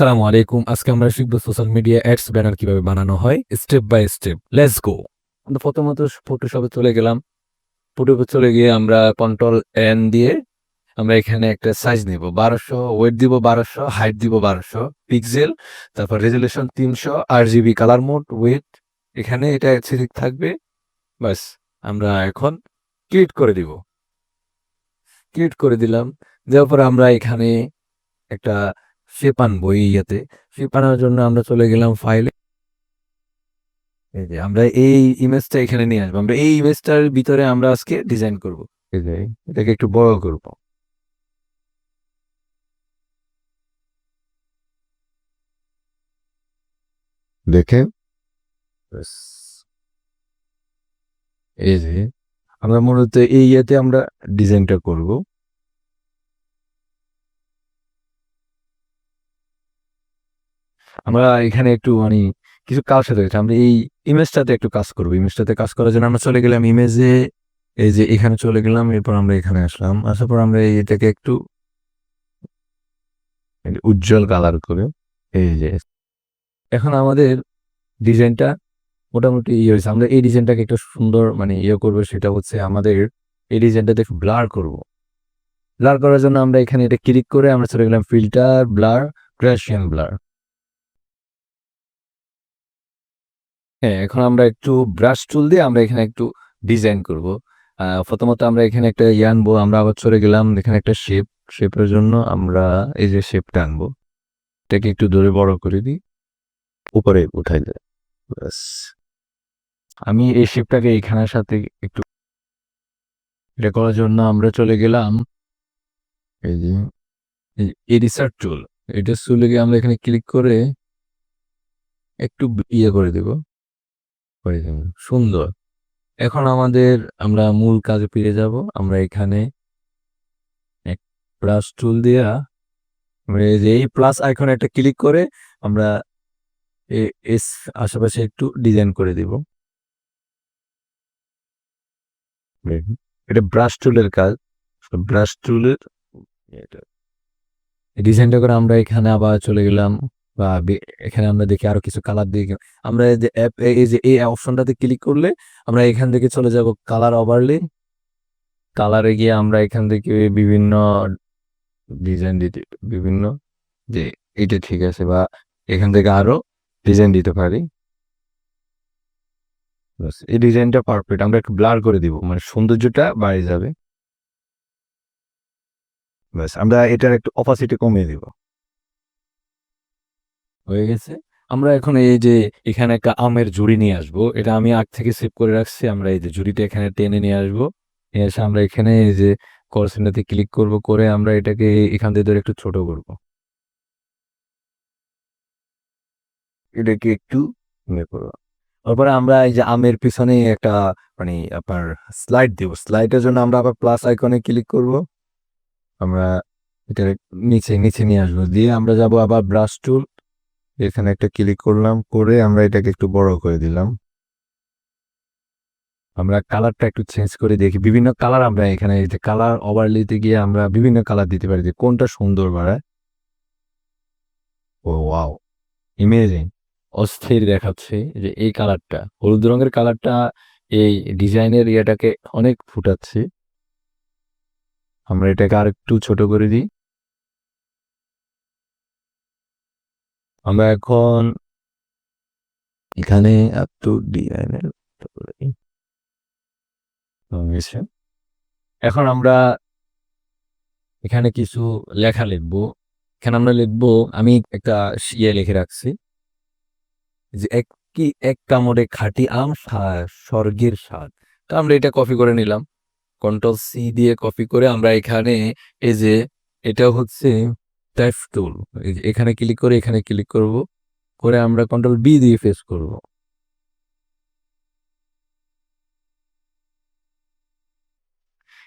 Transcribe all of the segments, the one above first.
আসসালামু আলাইকুম। আজকে আমরা শিখব সোশ্যাল মিডিয়া অ্যাডস ব্যানার কীভাবে বানানো হয়, step by step. Let's go আমরা প্রথমত ফটোশপে চলে গেলাম। ফটোশপে চলে গিয়ে আমরা কন্ট্রোল এন দিয়ে আমরা এখানে একটা সাইজ নিব। বারোশো ওয়েট দিব বারোশো হাইট দিব বারোশো পিক্সেল তারপর রেজুলেশন তিনশো R GB colour mode wait এখানে এটা ঠিক থাকবে। বাস আমরা এখন ক্রিয়েট করে দিব। ক্রিয়েট করে দিলাম। দেওয়ার পর আমরা এখানে একটা শেপ আনব এই ইয়েতে। শেপ আনার জন্য আমরা চলে গেলাম ফাইলে এই যে আমরা এই ইমেজটা এখানে নিয়ে আসব। আমরা এই ইমেজটার ভিতরে আমরা আজকে ডিজাইন করব। এটাকে একটু বড় করব। দেখে। এই যে আমরা মূলত এই ইয়েতে আমরা ডিজাইনটা করব। আমরা এখানে একটু মানে কিছু কাজ সাথে আমরা এই ইমেজটাতে একটু কাজ করব। ইমেজটাতে কাজ করার জন্য আমরা চলে গেলাম ইমেজে এই যে এখানে চলে গেলাম, এরপর আমরা এখানে আসলাম। আসার পর আমরা এটাকে একটু উজ্জ্বল কালার করে, এই যে এখন আমাদের ডিজাইনটা মোটামুটি ইয়ে হয়েছে। আমরা এই ডিজাইনটাকে একটু সুন্দর মানে ইয়ে করব, সেটা হচ্ছে আমাদের এই ডিজাইনটাতে ব্লার করব। ব্লার করার জন্য আমরা এখানে এটা ক্লিক করে আমরা চলে গেলাম ফিল্টার ব্লার ক্রাশিয়ান ব্লার হ্যাঁ এখন আমরা একটু ব্রাশ টুল দিয়ে আমরা এখানে একটু ডিজাইন করব। প্রথমত আমরা এখানে একটা ইয়ে আনব, আমরা আবার চলে গেলাম এখানে একটা শেপ শেপের জন্য আমরা এই যে শেপটা আনব। এটাকে একটু ধরে বড় করে দিই। উপরে উঠাই ব্যাস। আমি এই শেপটাকে এইখানের সাথে একটু এটা করার জন্য আমরা চলে গেলাম। এই যে এডিসার টুল এটা চলে গিয়ে আমরা এখানে ক্লিক করে একটু ইয়ে করে দেব। সুন্দর। এখন আমাদের, আমরা মূল কাজে ফিরে যাব। আমরা এখানে এক প্লাস টুল দিয়া যে এই প্লাস আইকনে একটা ক্লিক করে আমরা এস আশেপাশে একটু ডিজাইন করে দিব। এটা ব্রাশ টুলের কাজ। ব্রাশ টুলের ডিজাইনটা করে আমরা এখানে আবার চলে গেলাম। বা এখানে আমরা দেখি আরও কিছু কালার দিয়ে আমরা যে অ্যাপ এই যে এই অপশনটাতে ক্লিক করলে আমরা এখান থেকে চলে যাব কালার ওভারলে কালারে গিয়ে আমরা এখান থেকে বিভিন্ন ডিজাইন দিতে, বিভিন্ন যে এটা ঠিক আছে বা এখান থেকে আরও ডিজাইন দিতে পারি। এই ডিজাইনটা পারফেক্ট আমরা একটু ব্লার করে দিব মানে সৌন্দর্যটা বাড়ে যাবে। ব্যাস, আমরা এটার একটু অপাসিটি কমিয়ে দিব। হয়ে গেছে। আমরা এখন এই যে এখানে একটা আমের জুড়ি নিয়ে আসব। এটা আমি আগ থেকে সেভ করে রাখছি। আমরা এই যে জুড়িটা এখানে টেনে নিয়ে আসব। নিয়ে এসে আমরা এখানে এই যে করসিনাতে ক্লিক করব। করে আমরা এটাকে এখান থেকে ধরে একটু ছোট করব। এটাকে একটু ইয়ে করব। তারপরে আমরা এই যে আমের পিছনে একটা মানে আপনার স্লাইড দিব। স্লাইডের জন্য আমরা আবার প্লাস আইকনে ক্লিক করব। আমরা এটা নিচে নিচে নিয়ে আসব। দিয়ে আমরা যাব আবার ব্রাশ টুল এখানে একটা ক্লিক করলাম, করে আমরা এটাকে একটু বড় করে দিলাম। আমরা কালারটা একটু চেঞ্জ করে দেখি। বিভিন্ন কালার আমরা এখানে যে কালার ওভারলিতে গিয়ে আমরা বিভিন্ন কালার দিতে পারি কোনটা সুন্দর বাড়ায়। ও ওয়াও ইমেজিং অস্থির দেখাচ্ছে যে এই কালারটা হলুদ রঙের কালারটা এই ডিজাইনের ইয়েটাকে অনেক ফুটাচ্ছে। আমরা এটাকে আর একটু ছোট করে দিই। আমরা এখন এখানে এখন আমরা এখানে কিছু লেখা লিখব। এখানে আমরা লিখব, আমি একটা ইয়ে লিখে রাখছি। যে এক কি এক কামড়ে খাঁটি আম স্বর্গের স্বাদ। তো আমরা এটা কপি করে নিলাম। কন্ট্রোল সি দিয়ে কপি করে আমরা এখানে এই যে এটা হচ্ছে টাইপ টুল এখানে ক্লিক করে এখানে ক্লিক করব। করে আমরা কন্ট্রোল বি দিয়ে ফেস করব।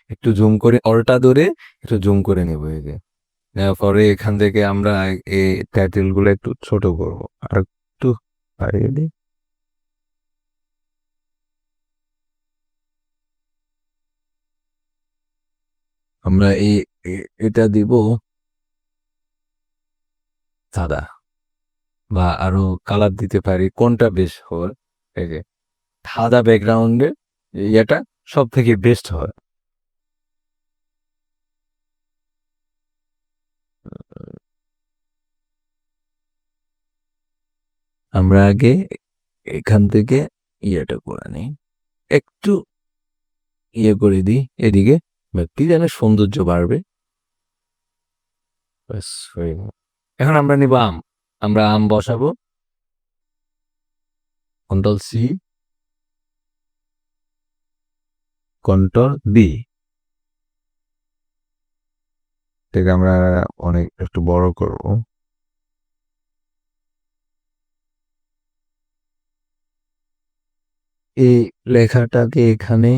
একটু জুম করে, অল্টা ধরে একটু জুম করে নেব এই যে। পরে এখান থেকে আমরা এই টাইটেলগুলো একটু ছোট করব। আর একটু বাড়িয়ে দিই। আমরা এই এটা দিব সাদা। বা আরও কালার দিতে পারি, কোনটা বেস্ট হয়? সাদা ব্যাকগ্রাউন্ডে ইয়েটা সব থেকে বেস্ট হয়। আমরা আগে এখান থেকে ইয়েটা করে নিই। একটু ইয়ে করে দিই, এদিকে কি যেন সৌন্দর্য বাড়বে। ব্যাস। এখন আমরা নিব আম। আমরা আম বসাবো। কন্ট্রোল সি কন্ট্রোল বি থেকে আমরা অনেক একটু বড় করব। এই লেখাটাকে এখানে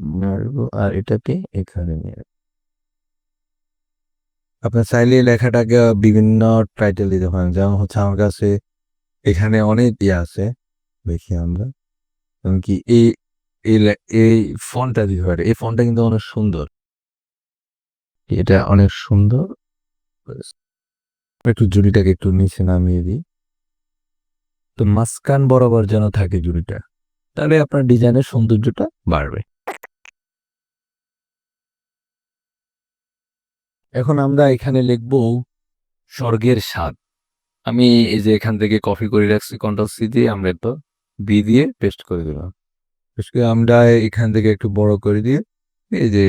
মারবো আর এটাকে এখানে নিয়ে। আপনার চাইলে লেখাটাকে বিভিন্ন টাইটেল দিতে পারেন। যেমন হচ্ছে আমার কাছে এখানে অনেক ইয়ে আছে, দেখি আমরা। যেমন কি এই এই ফন্টটা দিতে পারে। এই ফন্টটা কিন্তু অনেক সুন্দর। এটা অনেক সুন্দর। একটু জুড়িটাকে একটু নিচে নামিয়ে দিই। তো মাঝখান বরাবর যেন থাকে জুড়িটা, তাহলে আপনার ডিজাইনের সৌন্দর্যটা বাড়বে। এখন আমরা এখানে লিখব স্বর্গের স্বাদ। আমি এই যে এখান থেকে কপি করে রাখছি কন্ট্রোল সি দিয়ে, আমরা তো বি দিয়ে পেস্ট করে দিলাম। আমরা এখান থেকে একটু বড় করে দিয়ে, এই যে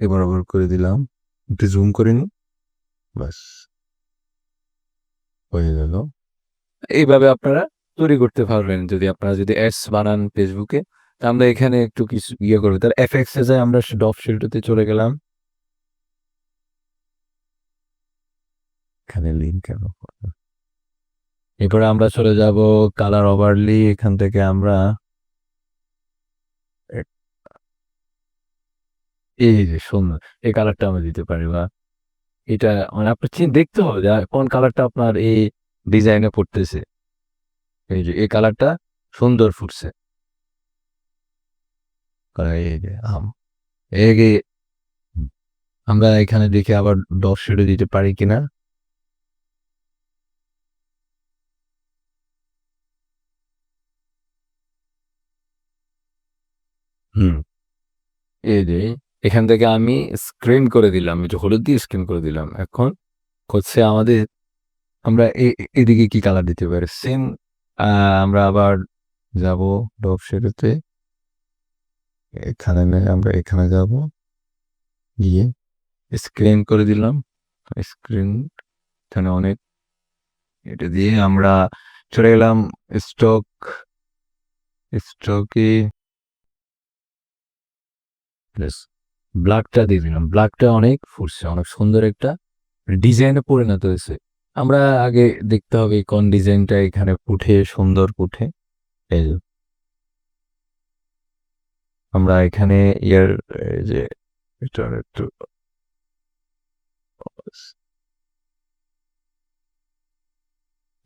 এ বরাবর করে দিলাম। একটু জুম করে নি বাস হয়ে গেল। এইভাবে আপনারা তৈরি করতে পারবেন। যদি আপনারা যদি অ্যাডস বানান ফেসবুকে তা আমরা এখানে একটু কিছু ইয়ে করব তার এফএক্স এ যায় আমরা ডপ শিল্ডতে চলে গেলাম। এখানে লিঙ্ক কেন এরপরে আমরা চলে যাব কালার ওভারলি এখান থেকে আমরা এই যে সুন্দর, এই কালারটা আমরা দিতে পারি বা এটা মানে আপনার দেখতে হবে যে কোন কালারটা আপনার এই ডিজাইনে পড়তেছে। এই যে, এই কালারটা সুন্দর ফুটছে। এই যে, আম আমরা এখানে দেখে আবার ডট শেডো দিতে পারি কিনা? হুম। এই যে এখান থেকে আমি স্ক্রিন করে দিলাম যে হলুদ দিয়ে স্ক্রিন করে দিলাম। এখন হচ্ছে আমাদের আমরা এ- এদিকে কি কালার দিতে পারি? সেম আমরা আবার যাব ডব শেডোতে এখানে নয়, আমরা এখানে যাব। গিয়ে স্ক্রিন করে দিলাম। স্ক্রিন এখানে অনেক এটা দিয়ে আমরা চলে গেলাম স্টক স্টকে ব্ল্যাকটা দিয়ে দিলাম। ব্ল্যাকটা অনেক ফুটছে, অনেক সুন্দর একটা ডিজাইনে পরিণত হয়েছে। আমরা আগে দেখতে হবে কোন ডিজাইনটা এখানে ফুটে সুন্দর ফুটে আমরা এখানে ইয়ার যে এটা একটু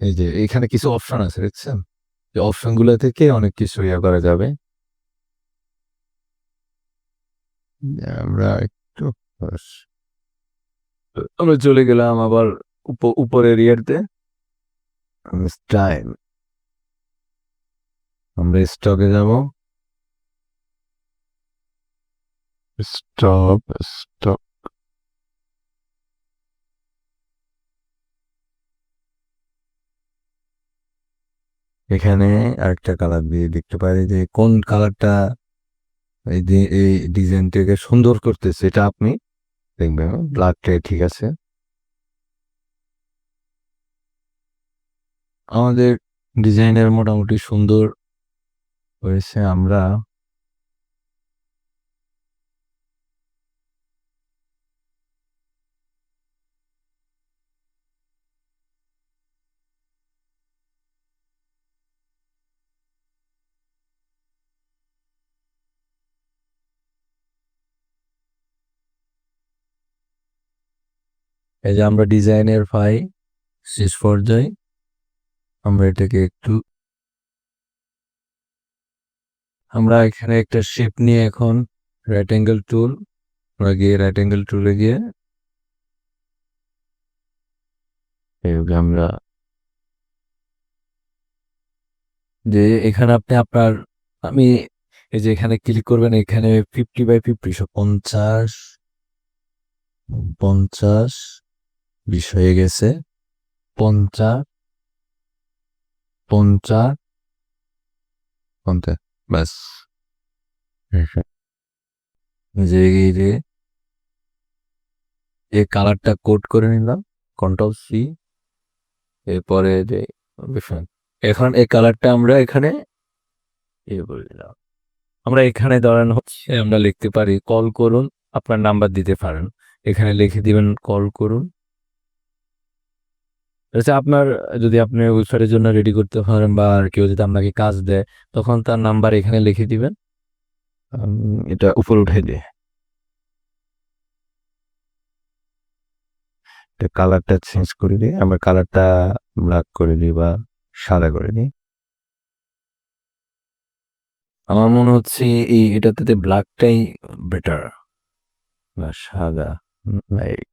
এই যে, এখানে কিছু অপশন আছে দেখছেন এই অপশনগুলো থেকে অনেক কিছু ইয়ে করা যাবে। আমরা একটু আমরা চলে গেলাম আবার উপ- উপরের ইয়েতে। স্টাইল আমরা স্টকে যাব। স্টপ স্টপ এখানে আরেকটা কালার দিয়ে দেখতে পারি যে কোন কালারটা এই যে, এই ডিজাইনটাকে সুন্দর করতেছে, এটা আপনি দেখবেন ব্ল্যাকটা ঠিক আছে। আমাদের ডিজাইনের মোটামুটি সুন্দর হয়েছে, আমরা এই যে আমরা ডিজাইনের পাই শেষ পর্যায়ে আমরা এটাকে একটু আমরা এখানে একটা শেপ নিয়ে এখন রাইট অ্যাঙ্গেল টুল আমরা গিয়ে রাইট অ্যাঙ্গেল টুলে গিয়ে আমরা যে এখানে আপনি আপনার, আমি এই যে এখানে ক্লিক করবেন, এখানে ফিফটি বাই ফিফটি পঞ্চাশ পঞ্চাশ বিশ হয়ে গেছে। পঞ্চাশ পঞ্চাশ পঞ্চাশ, ব্যাস। যে এই কালারটা কোড করে নিলাম কন্ট্রোল সি এরপরে যে এখন এই কালারটা আমরা এখানে ইয়ে করে দিলাম। আমরা এখানে ধরেন হচ্ছে আমরা লিখতে পারি কল করুন, আপনার নাম্বার দিতে পারেন। এখানে লিখে দিবেন কল করুন। আচ্ছা আপনার যদি আপনি ওয়েবসাইটের জন্য রেডি করতে পারেন বা আর কেউ যদি আপনাকে কাজ দেয় তখন তার নাম্বার এখানে লিখে দিবেন। এটা উপরে উঠে দিয়ে কালারটা চেঞ্জ করে দিই আমরা কালারটা ব্ল্যাক করে দিই বা সাদা করে দিই। আমার মনে হচ্ছে এই এটাতে ব্ল্যাকটাই বেটার বা সাদা।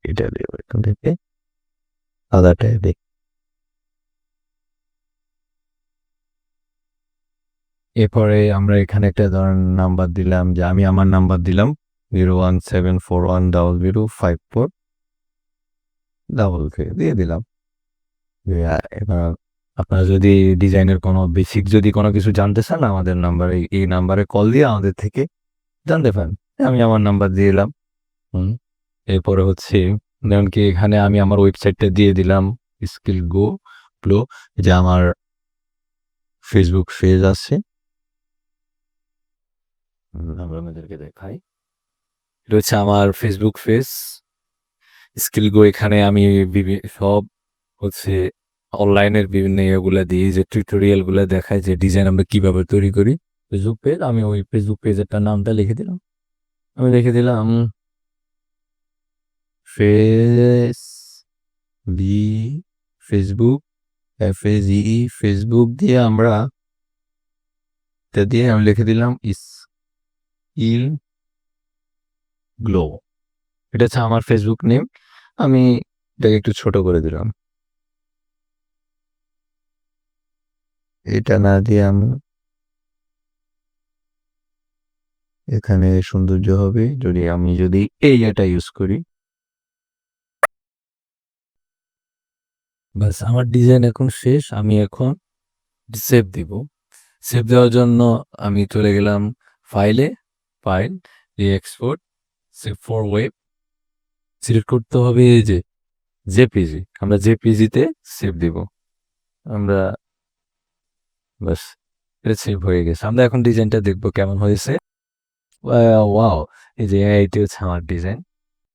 এটা এখান থেকে সাদাটাই দিই এরপরে আমরা এখানে একটা ধরেন নাম্বার দিলাম যে আমি আমার নাম্বার দিলাম zero one seven four one double zero five four double three দিয়ে দিলাম। এবার আপনারা যদি ডিজাইনের কোনো বেসিক যদি কোনো কিছু জানতে চান, আমাদের নাম্বারে এই নাম্বারে কল দিয়ে আমাদের থেকে জানতে পারেন। আমি আমার নাম্বার দিয়ে হুম, এরপরে হচ্ছে যেমন কি এখানে আমি আমার ওয়েবসাইটটা দিয়ে দিলাম, স্কিল গো প্লো, যে আমার ফেসবুক পেজ আছে। আমরা আপনাদেরকে দেখাই। এটা হচ্ছে আমার ফেসবুক পেজ স্কিল গো এখানে আমি সব হচ্ছে অনলাইনের বিভিন্ন ইয়েগুলো দিই যে টিউটোরিয়ালগুলো দেখায় যে ডিজাইন আমরা কীভাবে তৈরি করি। ফেসবুক পেজ আমি ওই ফেসবুক পেজের নামটা লিখে দিলাম। আমি লিখে দিলাম face B Facebook, F A G Facebook দিয়ে আমরা এটা দিয়ে আমি লিখে দিলাম ইস, ইল গ্লো। এটা হচ্ছে আমার ফেসবুক নেম। আমি এটাকে একটু ছোট করে দিলাম। এটা না দিয়ে আমি, এখানে সৌন্দর্য হবে। যদি আমি যদি এই ইউজ করি বাস আমার ডিজাইন এখন শেষ, আমি এখন সেভ দিব। সেভ দেওয়ার জন্য আমি চলে গেলাম ফাইলে ফাইল দিয়ে export save for web select করতে হবে এই যে জেপিজি আমরা জেপিজিতে সেভ দিব। আমরা বাস এটা সেভ হয়ে গেছে। আমরা এখন ডিজাইনটা দেখব কেমন হয়েছে। ওয়াও এই যে এইটি হচ্ছে আমার ডিজাইন